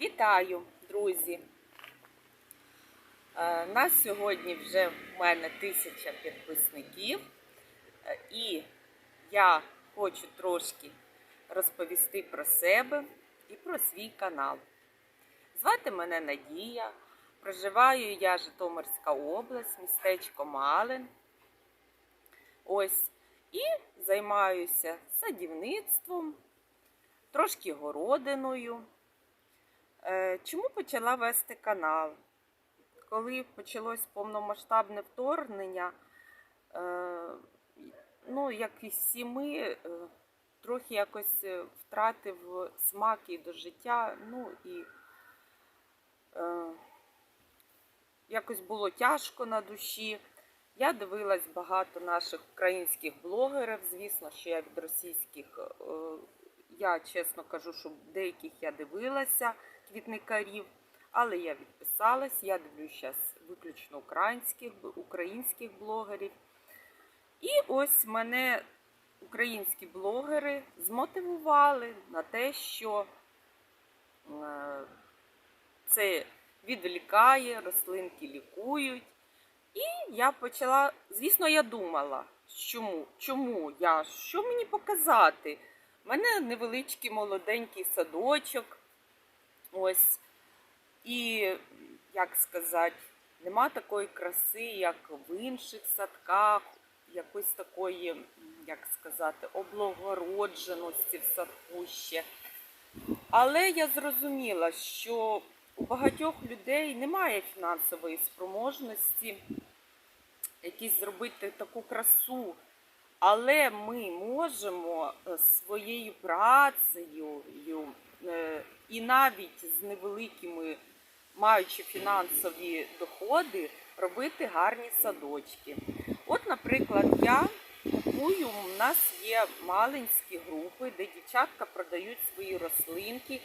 Вітаю, друзі! Е, Нас сьогодні вже в мене тисяча підписників, Е, і я хочу трошки розповісти про себе і про свій канал. Звати мене Надія. Проживаю я Житомирська область, містечко Малин. Ось. І займаюся садівництвом, трошки городиною. Е, Чому почала вести канал? Коли почалось повномасштабне вторгнення, е, ну, як і всі ми, е, трохи якось втратив смак і до життя, ну і якось було тяжко на душі. Я дивилась багато наших українських блогерів. Звісно, що від російських, я чесно кажу, що деяких я дивилася квітникарів, але я відписалась. Я дивлюсь зараз виключно українських, українських блогерів. І ось мене українські блогери змотивували на те, що е, це відволікає, рослинки лікують. І я почала, звісно, я думала, чому, чому я, що мені показати? У мене невеличкий молоденький садочок. Ось. І, як сказати, нема такої краси, як в інших садках, якоїсь такої, як сказати, облагородженості в садку ще. Але я зрозуміла, що у багатьох людей немає фінансової спроможності якісь зробити таку красу. Але ми можемо е, своєю працею е, і навіть з невеликими, маючи фінансові доходи, робити гарні садочки. От, наприклад, я купую, у нас є маленькі групи, де дівчатка продають свої рослинки.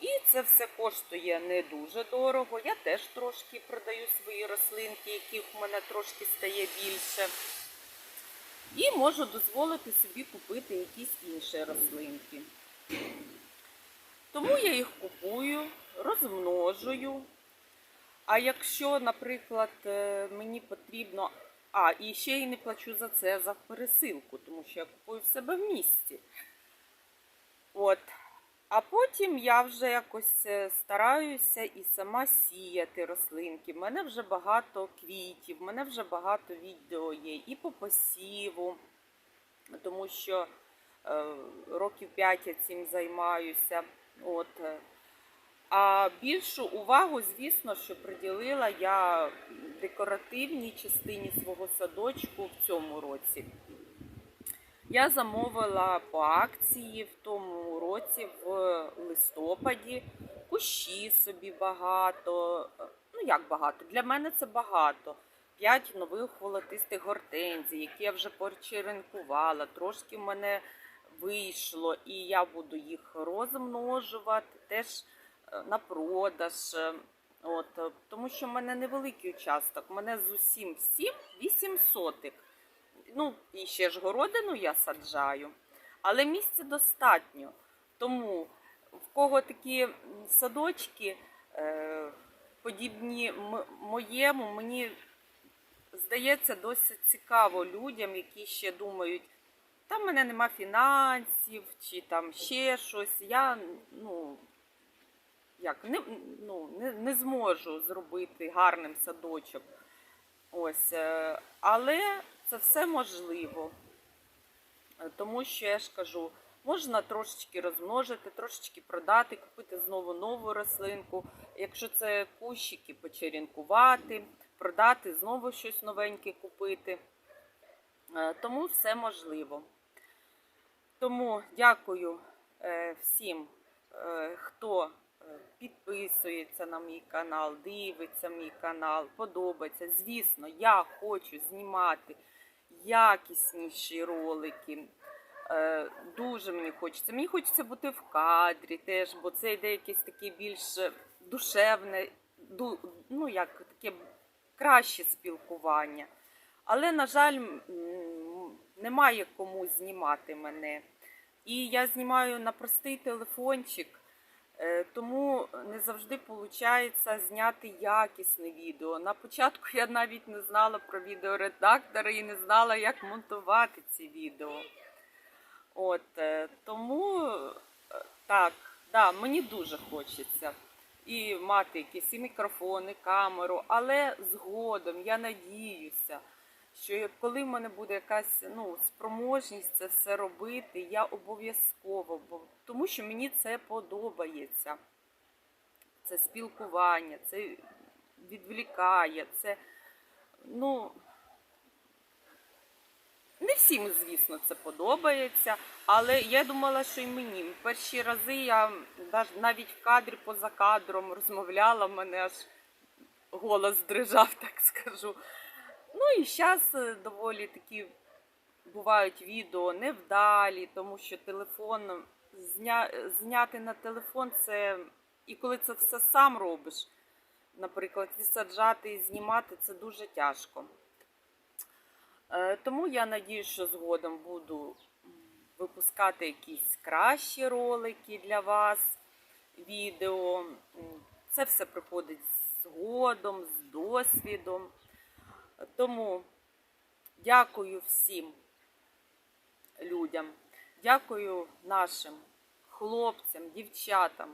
І це все коштує не дуже дорого. Я теж трошки продаю свої рослинки, яких в мене трошки стає більше. І можу дозволити собі купити якісь інші рослинки. Тому я їх купую, розмножую. А якщо, наприклад, е, мені потрібно. А, і ще й не плачу за це за пересилку, тому що я купую в себе в місті. От. А потім я вже якось е, стараюся і сама сіяти рослинки. У мене вже багато квітів, в мене вже багато відео є і по посіву, тому що е, років 5 я цим займаюся. От. е. А більшу увагу, звісно, що приділила я декоративній частині свого садочку в цьому році. Я замовила по акції в тому році в листопаді. Кущі собі багато. Ну як багато? Для мене це багато. П'ять нових волотистих гортензій, які я вже почеренкувала. Трошки в мене вийшло, і я буду їх розмножувати теж е, на продаж. Е, От, е, тому що в мене невеликий участок. У мене з усім всім 8 сотик. Ну, і ще ж городину я саджаю, але місця достатньо. Тому в кого такі садочки е, подібні моєму, мені здається досить цікаво людям, які ще думають, там в мене нема фінансів чи там ще щось. Я ну, як, не, ну, не, не зможу зробити гарним садочок. Ось, е, але це все можливо. Тому що я ж кажу, можна трошечки розмножити, трошечки продати, купити знову нову рослинку. Якщо це кущики, почерінкувати, продати, знову щось новеньке купити. Е, Тому все можливо. Тому дякую е, всім, е, хто е, підписується на мій канал, дивиться мій канал, подобається. Звісно, я хочу знімати якісніші ролики. Дуже мені хочеться. Мені хочеться бути в кадрі теж, бо це йде якесь таке більш душевне, ну як таке краще спілкування. Але, на жаль, немає кому знімати мене. І я знімаю на простий телефончик. Е, Тому не завжди виходить зняти якісне відео. На початку я навіть не знала про відеоредактора і не знала, як монтувати ці відео. От, е, тому е, так, да, мені дуже хочеться і мати якісь і мікрофони, камеру, але згодом я надіюся, що коли в мене буде якась ну, спроможність це все робити, я обов'язково, тому що мені це подобається. Це спілкування, це відвлікає, це ну. Не всім, звісно, це подобається, але я думала, що і мені. Перші рази я навіть в кадрі поза кадром розмовляла, в мене аж голос дрижав, так скажу. Ну і зараз доволі такі бувають відео невдалі, тому що телефон зня... зняти на телефон це. І коли це все сам робиш, наприклад, відсаджати і знімати, це дуже тяжко. Е, Тому я надію, що згодом буду випускати якісь кращі ролики для вас, відео. Це все приходить згодом, з досвідом. Тому дякую всім людям, дякую нашим хлопцям, дівчатам,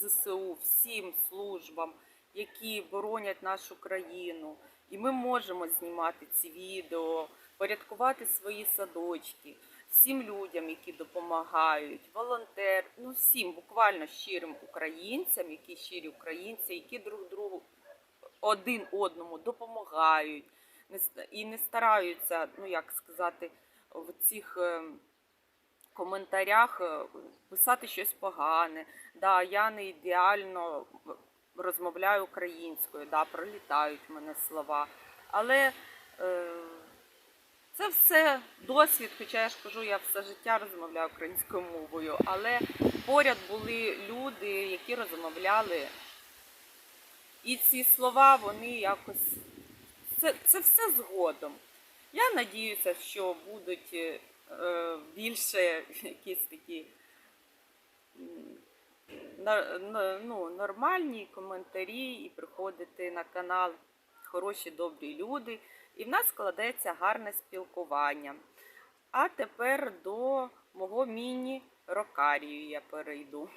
ЗСУ, всім службам, які боронять нашу країну. І ми можемо знімати ці відео, порядкувати свої садочки, всім людям, які допомагають, волонтер, ну всім буквально щирим українцям, які щирі українці, які друг другу один одному допомагають і не стараються, ну як сказати, в цих е, коментарях е, писати щось погане. Да, я не ідеально розмовляю українською, да, пролітають в мене слова. Але е, це все досвід, хоча я ж кажу, я все життя розмовляю українською мовою, але поряд були люди, які розмовляли. І ці слова, вони якось. Це, це все згодом. Я надіюся, що будуть е, більше якісь такі ну, нормальні коментарі і приходити на канал хороші добрі люди. І в нас складеться гарне спілкування. А тепер до мого міні-рокарію я перейду.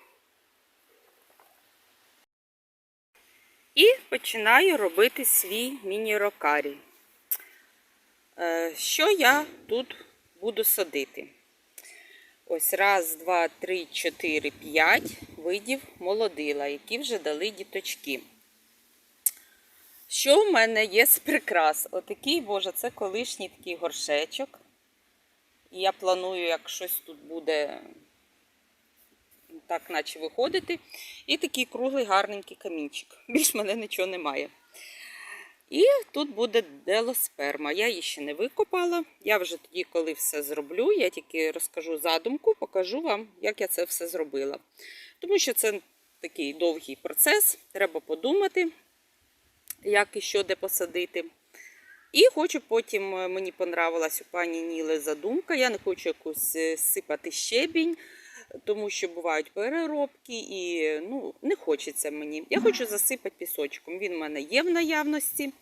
І починаю робити свій міні-рокарій. Е, Що я тут буду садити? Ось раз, два, три, чотири, п'ять видів молодила, які вже дали діточки. Що в мене є з прикрас? Отакий, боже, це колишній такий горшечок. І я планую, як щось тут буде так, наче виходити. І такий круглий гарненький камінчик. Більш мене нічого немає. І тут буде делосперма. Я її ще не викопала. Я вже тоді, коли все зроблю, я тільки розкажу задумку, покажу вам, як я це все зробила. Тому що це такий довгий процес, треба подумати, як і що де посадити. І хочу потім, е, мені понравилась у пані Ніли задумка. Я не хочу якусь е, сипати щебінь, тому що бувають переробки і ну, не хочеться мені. Я хочу засипати пісочком. Він в мене є в наявності.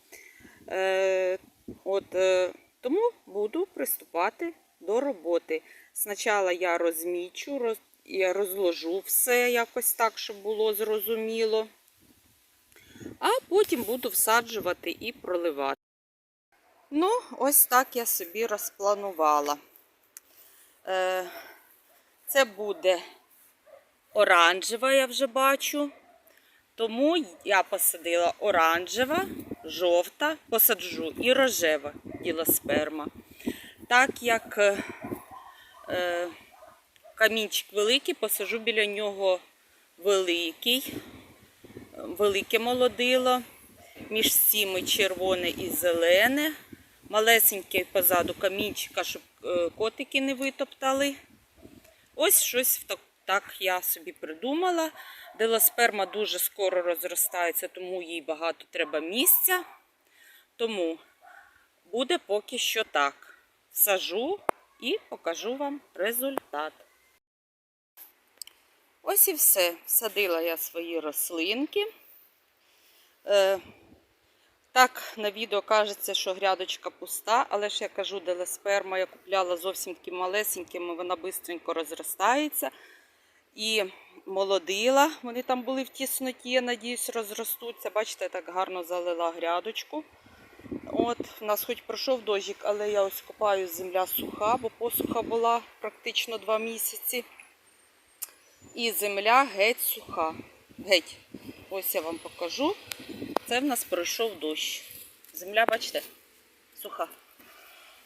Е, от, е, тому буду приступати до роботи. Спочатку я розмічу, роз, я розложу все якось так, щоб було зрозуміло. А потім буду всаджувати і проливати. Ну, ось так я собі розпланувала. Е, це буде оранжева, я вже бачу. Тому я посадила оранжева, жовта, посаджу і рожева ділосперма. Так як е, е, камінчик великий, посаджу біля нього великий, велике молодило. Між цими червоне і зелене. Малесеньке позаду камінчика, щоб е, котики не витоптали. Ось щось так, так я собі придумала. Делосперма дуже скоро розростається, тому їй багато треба місця. Тому буде поки що так. Сажу і покажу вам результат. Ось і все. Садила я свої рослинки. Так, на відео кажеться, що грядочка пуста, але ж я кажу, делесперма я купляла зовсім такі малесенькими, вона швидко розростається. І молодила, вони там були в тісноті, я надіюсь, розростуться. Бачите, я так гарно залила грядочку. От, у нас хоч пройшов дощик, але я ось копаю земля суха, бо посуха була практично два місяці. І земля геть суха. Геть. Ось я вам покажу. Це в нас пройшов дощ. Земля, бачите, суха.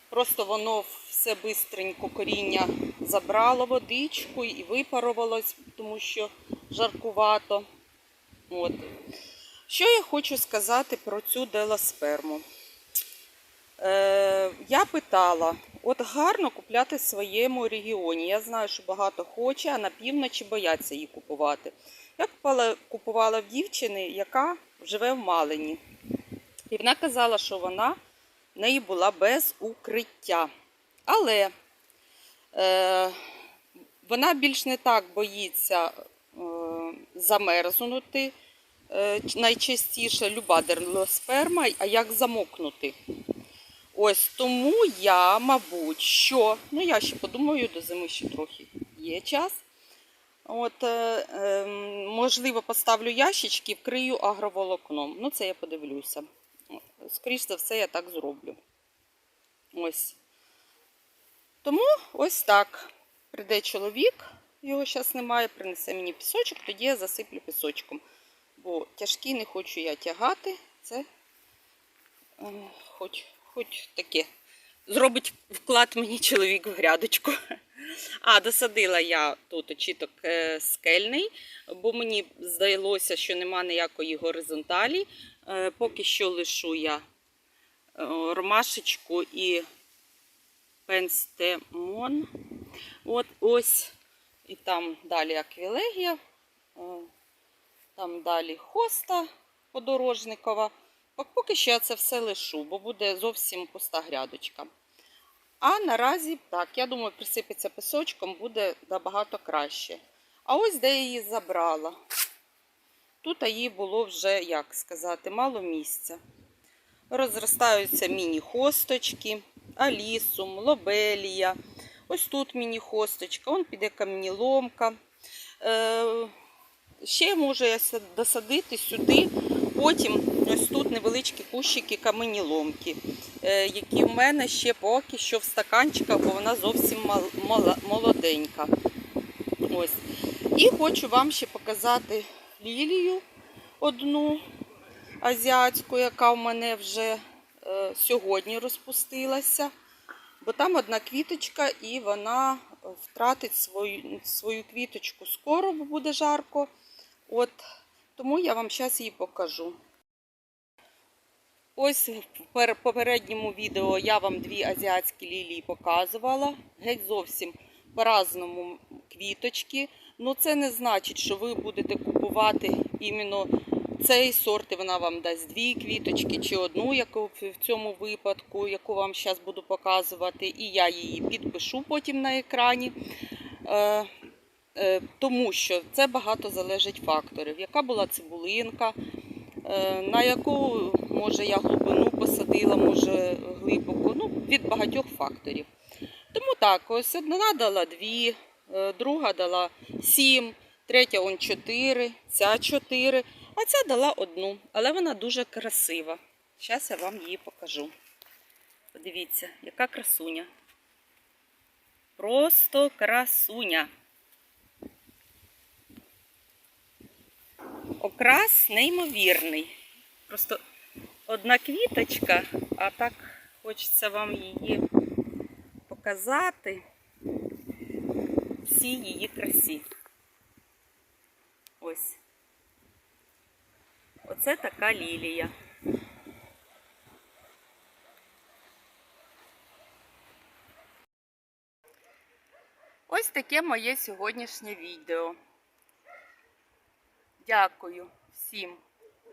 Просто воно все бистренько коріння забрало водичку і випарувалось, тому що жаркувато. От. Що я хочу сказати про цю делосперму? Е, я питала, от гарно купляти в своєму регіоні. Я знаю, що багато хоче, а на півночі бояться її купувати. Я купувала, купувала в дівчини, яка живе в Малині. І вона казала, що вона в неї була без укриття. Але е, вона більш не так боїться е, замерзнути. Е, найчастіше люба дерлосперма, а як замокнути. Ось тому я, мабуть, що, ну я ще подумаю, до зими ще трохи є час. От, е, е, можливо, поставлю ящички, вкрию агроволокном. Ну, це я подивлюся. Скоріше за все, я так зроблю. Ось. Тому ось так. Прийде чоловік, його зараз немає, принесе мені пісочок, тоді я засиплю пісочком. Бо тяжкі не хочу я тягати. Це е, хоч, хоч таке. Зробить вклад мені чоловік в грядочку. А, досадила я тут очіток е, скельний, бо мені здалося, що нема ніякої горизонталі. Е, Поки що лишу я е, ромашечку і пенстемон. От ось. І там далі аквілегія, там далі хоста подорожникова. Пок- Поки що я це все лишу, бо буде зовсім пуста грядочка. А наразі, так, я думаю, присипеться пісочком, буде набагато краще. А ось де я її забрала. Тут її було вже, як сказати, мало місця. Розростаються міні-хосточки, алісум, лобелія. Ось тут міні-хосточка, он піде камніломка. Е, ще можу я досадити сюди, потім ось тут невеличкі кущики каменіломки, е, які в мене ще поки що в стаканчиках, бо вона зовсім молоденька. Ось. І хочу вам ще показати лілію одну азіатську, яка в мене вже е, сьогодні розпустилася. Бо там одна квіточка, і вона втратить свою, свою квіточку скоро, бо буде жарко. От, тому я вам зараз її покажу. Ось в попередньому відео я вам дві азіатські лілії показувала. Геть зовсім по-разному квіточки. Ну це не значить, що ви будете купувати іменно цей сорт, і вона вам дасть дві квіточки чи одну, яку в цьому випадку, яку вам зараз буду показувати, і я її підпишу потім на екрані. Е, тому що це багато залежить факторів. Яка була цибулинка, е, на яку може я глибину посадила, може глибоко, ну, від багатьох факторів. Тому так, ось одна дала дві, е, друга дала сім, третя он чотири, ця чотири, а ця дала одну, але вона дуже красива. Зараз я вам її покажу. Подивіться, яка красуня. Просто красуня. Окрас неймовірний. Просто одна квіточка, а так хочеться вам її показати всі її красі. Ось. Оце така лілія. Ось таке моє сьогоднішнє відео. Дякую всім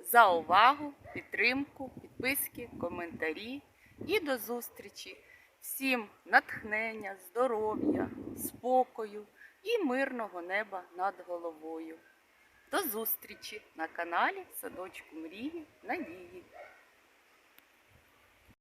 за увагу, підтримку, підписки, коментарі і до зустрічі! Всім натхнення, здоров'я, спокою, і мирного неба над головою. До зустрічі на каналі Садочку Мрії Надії.